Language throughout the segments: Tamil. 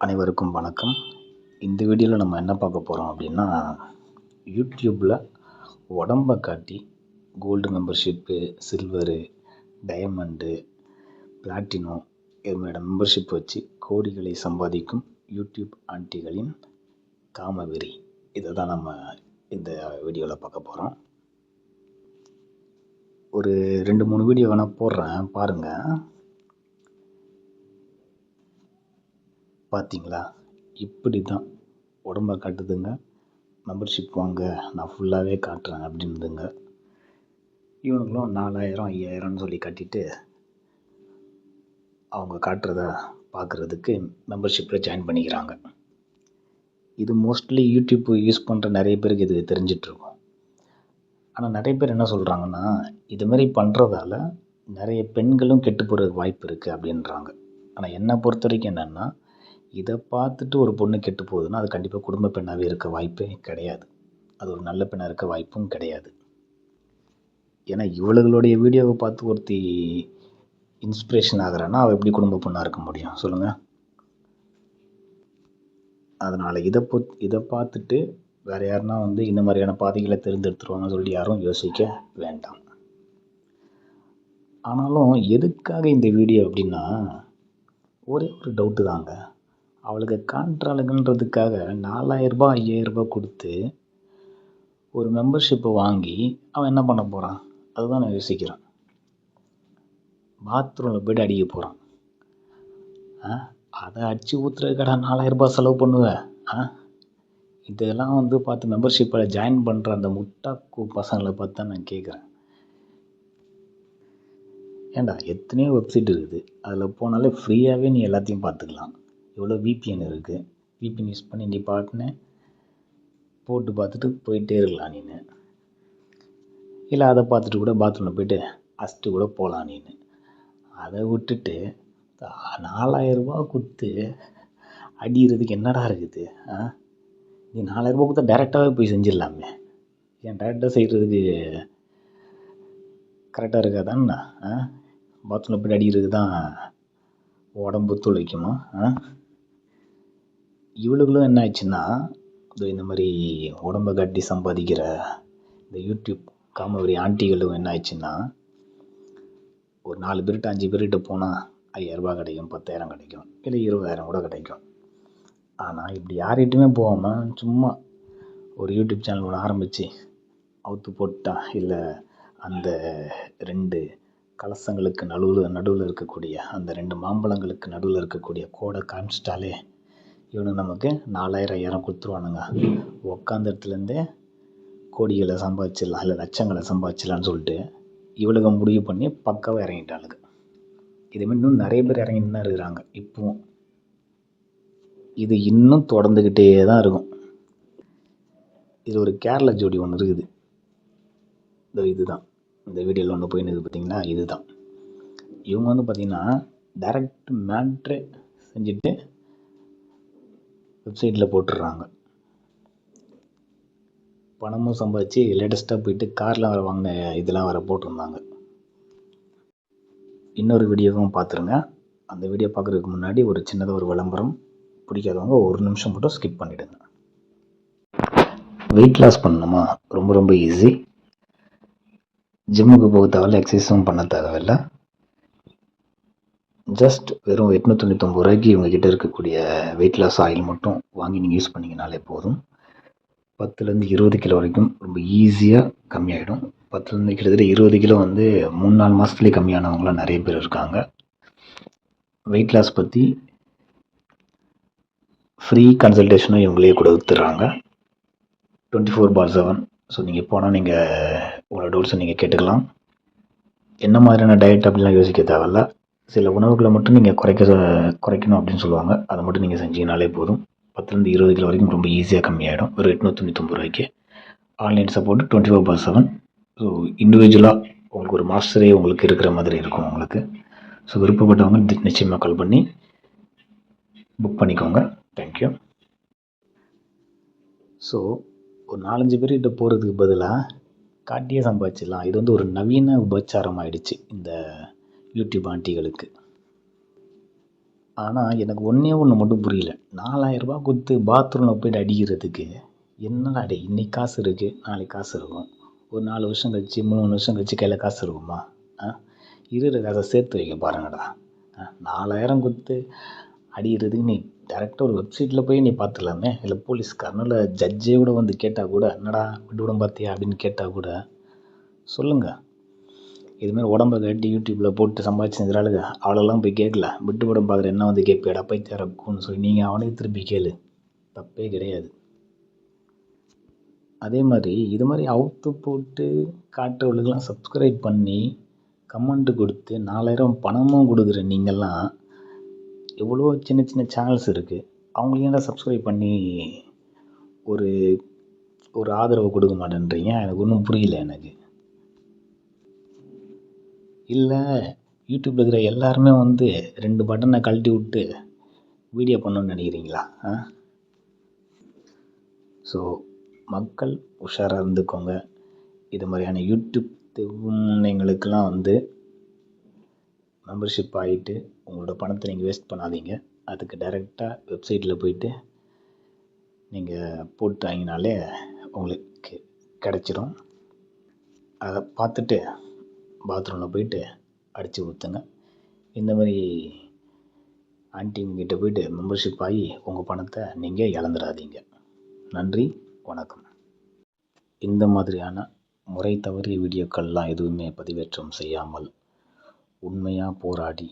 அனைவருக்கும் வணக்கம். இந்த வீடியோவில் நம்ம என்ன பார்க்க போகிறோம் அப்படின்னா யூடியூப்பில் உடம்ப காட்டி gold membership silver diamond platinum இது மெம்பர்ஷிப் வச்சு கோடிகளை சம்பாதிக்கும் யூடியூப் ஆண்டிகளின் காமவெறி. இதை தான் நம்ம இந்த வீடியோவில் பார்க்க போகிறோம் ஒரு ரெண்டு மூணு வீடியோ வேணால் போடுறேன் பாருங்கள் பார்த்தீங்களா இப்படி தான் உடம்ப காட்டுதுங்க. மெம்பர்ஷிப் வாங்க. நான் ஃபுல்லாகவே காட்டுறேன் அப்படின்னுதுங்க. இவனுங்களும் நாலாயிரம் ஐயாயிரம்னு சொல்லி கட்டிட்டு அவங்க காட்டுறத பார்க்குறதுக்கு மெம்பர்ஷிப்பில் ஜாயின் பண்ணிக்கிறாங்க. இது மோஸ்ட்லி யூடியூப் யூஸ் பண்ணுற நிறைய பேருக்கு இது தெரிஞ்சிட்ருக்கும் ஆனால் நிறைய பேர் என்ன சொல்கிறாங்கன்னா இது மாதிரி பண்ணுறதால நிறைய பெண்களும் கெட்டு போகிறதுக்கு வாய்ப்பு இருக்குது அப்படின்றாங்க. ஆனால் என்னை பொறுத்த வரைக்கும் என்னென்னா இதை பார்த்துட்டு ஒரு பொண்ணு கெட்டு போகுதுன்னா அது கண்டிப்பாக குடும்ப பெண்ணாகவே இருக்க வாய்ப்பே கிடையாது. அது ஒரு நல்ல பெண்ணாக இருக்க வாய்ப்பும் கிடையாது. ஏன்னா இவளுகளுடைய வீடியோவை பார்த்து ஒருத்தி இன்ஸ்பிரேஷன் ஆகுறான்னா அவள் எப்படி குடும்ப பொண்ணாக இருக்க முடியும்? சொல்லுங்கள் அதனால் இதை பொ இதை பார்த்துட்டு வேறு யாருன்னா வந்து இந்த மாதிரியான பாதைகளை தேர்ந்தெடுத்துருவாங்கன்னு சொல்லி யாரும் யோசிக்க வேண்டாம். ஆனாலும் எதுக்காக இந்த வீடியோ அப்படின்னா ஒரே ஒரு டவுட்டு தாங்க. அவளுக்கு காண்ட்ராளுங்கன்றதுக்காக நாலாயிரரூபா ஐயாயிரரூபா கொடுத்து ஒரு மெம்பர்ஷிப்பை வாங்கி அவன் என்ன பண்ண போகிறான் அதுதான் நான் யோசிக்கிறேன். பாத்ரூமில் போய்ட்டு அடிக்க போகிறான் ஆ? அதை அடித்து ஊற்றுறதுக்கடா நாலாயிரரூபா செலவு பண்ணுவேன் ஆ? இதெல்லாம் வந்து பார்த்து மெம்பர்ஷிப்பில் ஜாயின் பண்ணுற அந்த முட்டாக்கு பசங்களை பார்த்து தான் நான் கேட்குறேன். ஏண்டா எத்தனையோ வெப்சைட் இருக்குது. அதில் போனாலே ஃப்ரீயாகவே நீ எல்லாத்தையும் பார்த்துக்கலாம். எவ்வளோ விபிஎன் இருக்குது விபிஎன் யூஸ் பண்ணி நீ பாட்டுன்னு போட்டு பார்த்துட்டு போயிட்டே இருக்கலாம் நீனு. இல்லை அதை பார்த்துட்டு கூட பாத்ரூமில் போய்ட்டு அஸ்ட்டு கூட போகலாம் நீ அதை விட்டுட்டு நாலாயிரரூபா கொடுத்து அடிக்கிறதுக்கு என்னடா இருக்குது ஆ? நீ நாலாயிரரூபா கொடுத்தா டேரெக்டாகவே போய் செஞ்சிடலாமே. ஏன் டேரெக்டாக செய்கிறதுக்கு கரெக்டாக இருக்காதாண்ணா ஆ பாத்ரூமில் போய்ட்டு அடிக்கிறதுக்கு தான் உடம்பு துளைக்குமா ஆ? இவளுகளும் என்ன ஆச்சுன்னா இதோ இந்த மாதிரி உடம்ப காட்டி சம்பாதிக்கிற இந்த யூடியூப் காமவரி ஆண்டிகளும் என்ன ஆச்சுன்னா ஒரு நாலு பேர்கிட்ட அஞ்சு பேர்கிட்ட போனால் ஐயாயிரரூபா கிடைக்கும் பத்தாயிரம் கிடைக்கும் இல்லை இருபதாயிரம் கூட கிடைக்கும். ஆனால் இப்படி யார்கிட்டையுமே போகாமல் சும்மா ஒரு யூடியூப் சேனல் ஒன்று ஆரம்பித்து அவுத்து போட்டா இல்லை அந்த ரெண்டு கலசங்களுக்கு நடுவில் நடுவில் இருக்கக்கூடிய அந்த ரெண்டு மாம்பழங்களுக்கு நடுவில் இருக்கக்கூடிய கோடை காமிச்சிட்டாலே இவனுங்க நமக்கு நாலாயிரம் ஐயாயிரம் கொடுத்துருவானுங்க. உட்காந்த இடத்துலேருந்தே கோடிகளை சம்பாதிச்சிடலாம் இல்லை லட்சங்களை சம்பாதிச்சிடலான்னு சொல்லிட்டு இவளுங்க முடிவு பண்ணி பக்காவாக இறங்கிட்டாளுங்க. இதுமாதிரி இன்னும் நிறைய பேர் இறங்கிட்டு தான் இருக்கிறாங்க. இப்போவும் இது இன்னும் தொடர்ந்துக்கிட்டே தான் இருக்கும். இது ஒரு கேரள ஜோடி ஒன்று இருக்குது. இதோ இதுதான். இந்த வீடியோவில் ஒன்று போயின்னு இருக்குது பார்த்தீங்கன்னா இதுதான். இவங்க வந்து பார்த்திங்கன்னா டைரக்ட் மேட்ரே செஞ்சுட்டு வெப்சைட்டில் போட்டுடுறாங்க பணமும் சம்பாதிச்சு லேட்டஸ்ட்டாக போயிட்டு காரில் வர வாங்கின இதெல்லாம் வர போட்டிருந்தாங்க. இன்னொரு வீடியோவும் பார்த்துருங்க. அந்த வீடியோ பார்க்குறதுக்கு முன்னாடி ஒரு சின்னதாக ஒரு விளம்பரம். பிடிக்காதவங்க ஒரு நிமிஷம் மட்டும் ஸ்கிப் பண்ணிவிடுங்க வெயிட் லாஸ் பண்ணணுமா? ரொம்ப ரொம்ப ஈஸி ஜிம்முக்கு போக தேவையில்ல எக்ஸசைஸும் பண்ண தேவையில்ல. ஜஸ்ட் வெறும் எட்நூற்றி தொண்ணூத்தொம்பது ரூபாய்க்கு இவங்ககிட்ட இருக்கக்கூடிய வெயிட் லாஸ் ஆயில் மட்டும் வாங்கி நீங்கள் யூஸ் பண்ணிங்கனாலே போதும். பத்துலேருந்து இருபது கிலோ வரைக்கும் ரொம்ப ஈஸியாக கம்மியாயிடும். பத்துலேருந்து கிட்டத்தட்ட இருபது கிலோ வந்து மூணு நாலு மாதத்துலேயே கம்மியானவங்களாம் நிறைய பேர் இருக்காங்க. வெயிட் லாஸ் பற்றி ஃப்ரீ கன்சல்டேஷனும் இவங்களே கொடுத்துட்றாங்க. Twenty four bar seven so நீங்கள் போனால் நீங்கள் உங்களோட டவுட்ஸை நீங்கள் கேட்டுக்கலாம். என்ன மாதிரியான டயட் அப்படிலாம் யோசிக்க தேவையில்ல. சில உணவுகளை மட்டும் நீங்கள் குறைக்க குறைக்கணும் அப்படின்னு சொல்லுவாங்க. அதை மட்டும் நீங்கள் செஞ்சீங்கனாலே போதும். பத்துலேருந்து இருபது கிலோ வரைக்கும் ரொம்ப ஈஸியாக கம்மியாகிடும் ஒரு எட்நூற்றி தொண்ணூத்தொம்பது ரூபாய்க்கு. Online support twenty four bar seven so இண்டிவிஜுவலாக உங்களுக்கு ஒரு மாஸ்டரே உங்களுக்கு இருக்கிற மாதிரி இருக்கும் உங்களுக்கு. ஸோ விருப்பப்பட்டவங்க நிச்சயமாக கால் பண்ணி புக் பண்ணிக்கோங்க. தேங்க்யூ ஸோ ஒரு நாலஞ்சு பேர்கிட்ட போகிறதுக்கு பதிலாக காட்டியே சம்பாதிச்சிடலாம். இது வந்து ஒரு நவீன உபச்சாரம் ஆகிடுச்சு இந்த யூடியூப் ஆண்டிகளுக்கு. ஆனால் எனக்கு ஒன்றே ஒன்று மட்டும் புரியல. நாலாயிரரூபா கொடுத்து பாத்ரூமில் போய்ட்டு அடிக்கிறதுக்கு என்னடா டே இன்னைக்கு காசு இருக்குது நாளைக்கு காசு இருக்கும். ஒரு நாலு வருஷம் கழிச்சு மூணு வருஷம் கழிச்சு கையில் காசு இருக்குமா? ஆ? இருக்கிற காசை சேர்த்து வைக்க பாருங்கடா. ஆ நாலாயிரம் கொடுத்து அடிக்கிறதுக்கு நீ டேரெக்டாக ஒரு வெப்சைட்டில் போய் நீ பார்த்துக்கலாமே இல்லை போலீஸ்காரனோ இல்லை ஜட்ஜே கூட வந்து கேட்டால் கூட என்னடா விட்டு பார்த்தியா? அப்படின்னு கேட்டால் கூட சொல்லுங்கள் இதுமாரி உடம்ப கட்டி யூடியூப்பில் போட்டு சம்பாதிச்சு செஞ்சுறாளுங்க அவளெல்லாம் போய் கேட்கல. விட்டு படம் பார்க்குற என்ன வந்து கேட்பியாடா போய் திறக்கும்னு சொல்லி நீங்கள் அவனுக்கு திருப்பி கேளு. தப்பே கிடையாது. அதே மாதிரி இது மாதிரி அவுத்து போட்டு காட்டுறவளுக்கெல்லாம் சப்ஸ்கிரைப் பண்ணி கமெண்ட்டு கொடுத்து நாலாயிரம் பணமும் கொடுக்குற நீங்கள்லாம் எவ்வளோ சின்ன சின்ன சேனல்ஸ் இருக்குது அவங்களுக்கு ஏன்டா சப்ஸ்கிரைப் பண்ணி ஒரு ஒரு ஆதரவு கொடுக்க மாட்டேன்றீங்க? எனக்கு ஒன்றும் புரியல எனக்கு. இல்லை யூடியூப்பில் இருக்கிற எல்லாருமே வந்து ரெண்டு பட்டனை கழட்டி விட்டு வீடியோ பண்ணணும்னு நினைக்கிறீங்களா? ஆ? ஸோ மக்கள் உஷாராக இருந்துக்கோங்க. இது மாதிரியான யூடியூப் எங்களுக்கெல்லாம் வந்து மெம்பர்ஷிப் ஆகிட்டு உங்களோட பணத்தை நீங்கள் வேஸ்ட் பண்ணாதீங்க. அதுக்கு டைரெக்டாக வெப்சைட்டில் போயிட்டு நீங்கள் போட்டு வாங்கினாலே உங்களுக்கு கிடச்சிரும். அதை பார்த்துட்டு பாத்ரூமில் போயிட்டு அடித்து ஊற்றுங்க இந்த மாதிரி ஆன்ட்டிங்கிட்ட போயிட்டு மெம்பர்ஷிப் ஆகி உங்கள் பணத்தை நீங்கள் இழந்துடாதீங்க. நன்றி வணக்கம். இந்த மாதிரியான முறை தவறிய வீடியோக்கள்லாம் எதுவுமே பதிவேற்றம் செய்யாமல் உண்மையாக போராடி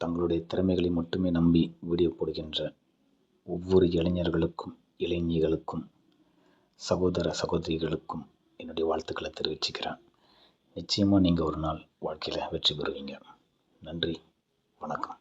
தங்களுடைய திறமைகளை மட்டுமே நம்பி வீடியோ போடுகின்ற ஒவ்வொரு இளைஞர்களுக்கும் இளைஞர்களுக்கும் சகோதர சகோதரிகளுக்கும் என்னுடைய வாழ்த்துக்களை தெரிவிச்சுக்கிறேன். நிச்சயமாக நீங்கள் ஒரு நாள் வாழ்க்கையில் வெற்றி பெறுவீங்க. நன்றி. வணக்கம்.